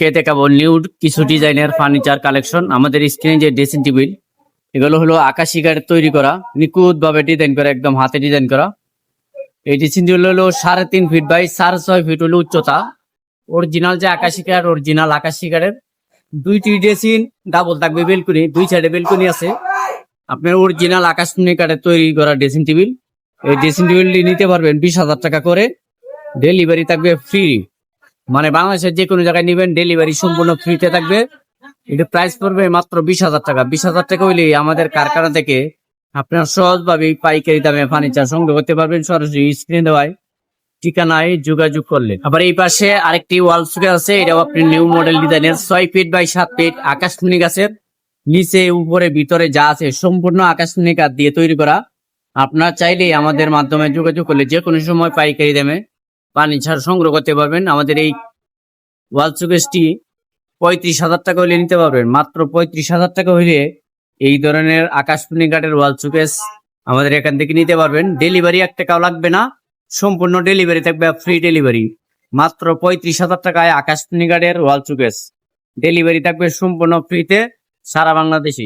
কে দেখাবো? নিউ কিছু ডিজাইনের ফার্নিচার কালেকশন আমাদের স্ক্রিনে যে ড্রেসিং টেবিল এগুলো হলো আকাশি কাঠের তৈরি করা। নিখুঁত ভাবে ডিজাইন করা, একদম হাতে ডিজাইন করা। এই ড্রেসিং টেবিল হলো সাড়ে তিন ফিট বাই সাড়ে ছয় ফিট হলো উচ্চতা। অরিজিনাল যে আকাশি কাঠ অরিজিনাল আকাশি কাঠের দুইটি ড্রেসিং ডাবল থাকবে বেলকুনি দুই সাইডে বেলকুনি আছে। আপনার অরিজিনাল আকাশমণি কাঠের তৈরি করা ড্রেসিং টেবিল এই ড্রেসিং টেবিলটি নিতে পারবেন বিশ হাজার টাকা করে। ডেলিভারি থাকবে ফ্রি মানে বাংলাদেশের যে কোনো জায়গায় নেবেন ডেলিভারি সম্পূর্ণ ফ্রিতে থাকবে। এটা প্রাইস পড়বে মাত্র বিশ হাজার টাকা। বিশ হাজার টাকা হইলে আমাদের কারখানা থেকে আপনারা সহজভাবে পাইকারি দামে ফার্নিচার সংগ্রহ করতে পারবেন। সরাসরি স্ক্রিন দেওয়ায় ঠিকানায় যোগাযোগ করলে। আবার এই পাশে আরেকটি ওয়াল সুকে আছে। এটাও আপনি নিউ মডেল ডিজাইনের ছয় ফিট বাই সাত ফিট আকাশমণি গাছের নিচে, উপরে, ভিতরে যা আছে সম্পূর্ণ আকাশমণি কাঠ দিয়ে তৈরি করা। আপনার চাইলে আমাদের মাধ্যমে যোগাযোগ করলে যে কোনো সময় পাইকারি দামে ফার্নিচার সংগ্রহ করতে পারবেন। আমাদের এই ওয়াল সুকেসটি পঁয়ত্রিশ হাজার টাকা হলে নিতে পারবেন। মাত্র পঁয়ত্রিশ হাজার টাকা হইলে এই ধরনের আকাশমণি কাঠের ওয়াল সুকেস আমাদের এখান থেকে নিতে পারবেন। ডেলিভারি এক টাকাও লাগবে না। সম্পূর্ণ ডেলিভারি থাকবে ফ্রি ডেলিভারি। মাত্র পঁয়ত্রিশ হাজার টাকায় আকাশমণি কাঠের ওয়াল সুকেস ডেলিভারি থাকবে সম্পূর্ণ ফ্রিতে সারা বাংলাদেশে